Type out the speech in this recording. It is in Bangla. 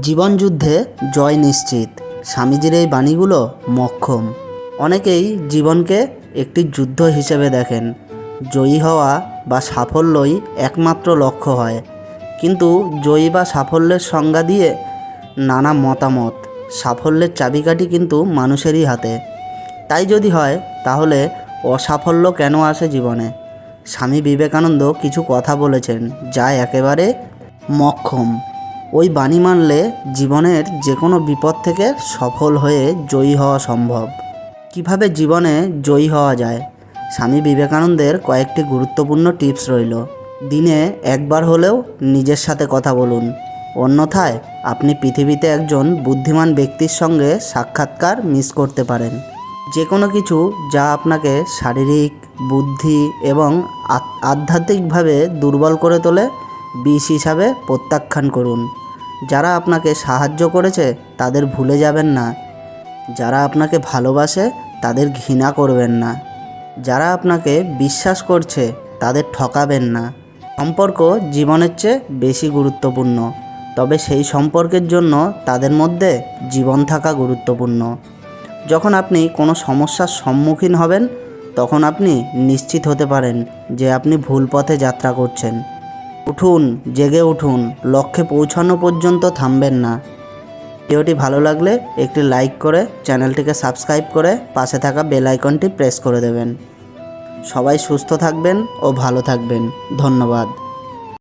জীবনযুদ্ধে জয় নিশ্চিত। স্বামীজির এই বাণীগুলো মক্ষম। অনেকেই জীবনকে একটি যুদ্ধ হিসেবে দেখেন। জয়ী হওয়া বা সাফল্যই একমাত্র লক্ষ্য হয়। কিন্তু জয়ী বা সাফল্যের সংজ্ঞা দিয়ে নানা মতামত, সাফল্যের চাবিকাঠি কিন্তু মানুষেরই হাতে। তাই যদি হয়, তাহলে অসাফল্য কেন আসে জীবনে? স্বামী বিবেকানন্দ কিছু কথা বলেছেন যা একেবারে মক্ষম। ওই বাণী মানলে জীবনের যে কোনো বিপদ থেকে সফল হয়ে জয়ী হওয়া সম্ভব। কীভাবে জীবনে জয়ী হওয়া যায়? স্বামী বিবেকানন্দের কয়েকটি গুরুত্বপূর্ণ টিপস রইল। দিনে একবার হলেও নিজের সাথে কথা বলুন। অন্যথায় আপনি পৃথিবীতে একজন বুদ্ধিমান ব্যক্তির সঙ্গে সাক্ষাৎকার মিস করতে পারেন। যে কোনো কিছু যা আপনাকে শারীরিক, বুদ্ধি এবং আধ্যাত্মিকভাবে দুর্বল করে তোলে, বিষ হিসাবে প্রত্যাখ্যান করুন। যারা আপনাকে সাহায্য করেছে তাদের ভুলে যাবেন না। যারা আপনাকে ভালোবাসে তাদের ঘৃণা করবেন না। যারা আপনাকে বিশ্বাস করছে তাদের ঠকাবেন না। সম্পর্ক জীবনের চেয়ে বেশি গুরুত্বপূর্ণ, তবে সেই সম্পর্কের জন্য তাদের মধ্যে জীবন থাকা গুরুত্বপূর্ণ। যখন আপনি কোনো সমস্যার সম্মুখীন হবেন, তখন আপনি নিশ্চিত হতে পারেন যে আপনি ভুল পথে যাত্রা করছেন। উঠুন, জেগে উঠুন, লক্ষ্যে পৌঁছানো পর্যন্ত থামবেন না। ভিডিওটি ভালো লাগলে একটি লাইক করে চ্যানেলটিকে সাবস্ক্রাইব করে পাশে থাকা বেল আইকনটি প্রেস করে দেবেন। সবাই সুস্থ থাকবেন ও ভালো থাকবেন। ধন্যবাদ।